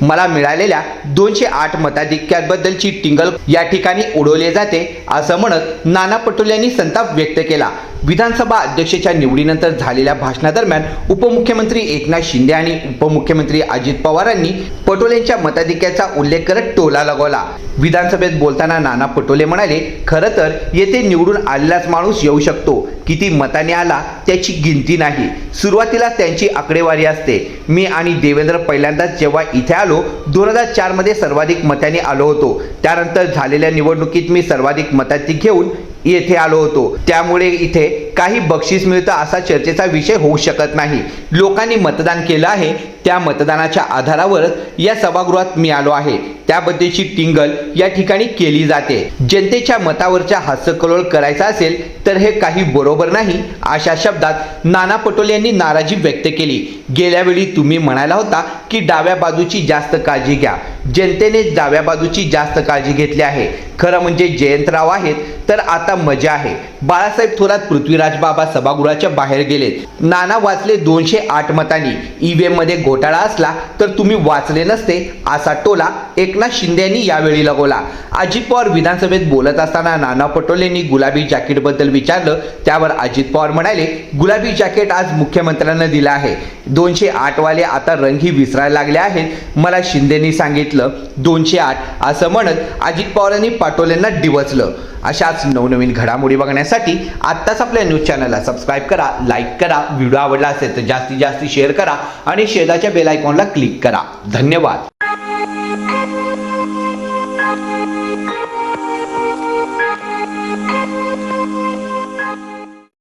मला मिळालेल्या दोनशे आठ मताधिक्याबद्दलची टिंगल या ठिकाणी उडवले जाते असं म्हणत नाना पटोले यांनी संताप व्यक्त केला. विधानसभा अध्यक्षाच्या निवडीनंतर झालेल्या भाषणादरम्यान उपमुख्यमंत्री एकनाथ शिंदे आणि उपमुख्यमंत्री अजित पवारांनी पटोलेंच्या मताधिक्याचा उल्लेख करत टोला लगवला. विधानसभेत बोलताना नाना पटोले म्हणाले खरं तर येथे निवडून आलेलाच माणूस येऊ शकतो. किती मताने आला त्याची गिनती नाही. सुरुवातीला त्यांची आकडेवारी असते. मी आणि देवेंद्र पहिल्यांदाच जेव्हा इथे आलो दोन हजार चारमध्ये सर्वाधिक मताने आलो होतो. त्यानंतर झालेल्या निवडणुकीत मी सर्वाधिक मताधिक घेऊन येथे आलो होतो. त्यामुळे इथे काही बक्षीस मिळतं असा चर्चेचा विषय होऊ शकत नाही. लोकांनी मतदान केलं आहे त्या मतदानाच्या आधारावर या सभागृहात मी आलो आहे. त्याबद्दलची टिंगल या ठिकाणी केली जाते. जनतेच्या मतावरच्या हास्यकलोळ करायचा असेल तर हे काही बरोबर नाही अशा शब्दात नाना पटोले यांनी नाराजी व्यक्त केली. गेल्या वेळी तुम्ही म्हणाला होता की डाव्या बाजूची जास्त काळजी घ्या. जनतेने डाव्या बाजूची जास्त काळजी घेतली आहे. खरं म्हणजे जयंतराव आहेत तर आता मजा आहे. बाळासाहेब थोरात पृथ्वीराज बाबा सभागृहाच्या बाहेर गेलेत. नाना वाचले दोनशे आठ मतांनी. ईव्हीएममध्ये घोटाळा असला तर तुम्ही वाचले नसते असा टोला एक एकनाथ शिंदे यांनी यावेळी लगवला अजित पवार विधानसभेत बोलत असताना नाना पटोलेंनी गुलाबी जॅकेटबद्दल विचारलं. त्यावर अजित पवार म्हणाले गुलाबी जॅकेट आज मुख्यमंत्र्यांना दिलं आहे. दोनशे आठ वाले आता रंगही विसरायला लागले आहेत. मला शिंदेनी सांगितलं दोनशे आठ असं म्हणत अजित पवारांनी पाटोलेंना डिवचलं. अशाच नवनवीन घडामोडी बघण्यासाठी आत्ताच आपल्या न्यूज चॅनलला सबस्क्राईब करा लाईक करा व्हिडिओ आवडला असेल तर जास्तीत जास्त शेअर करा आणि शेजाच्या बेल आयकॉनला क्लिक करा. धन्यवाद. Thank you.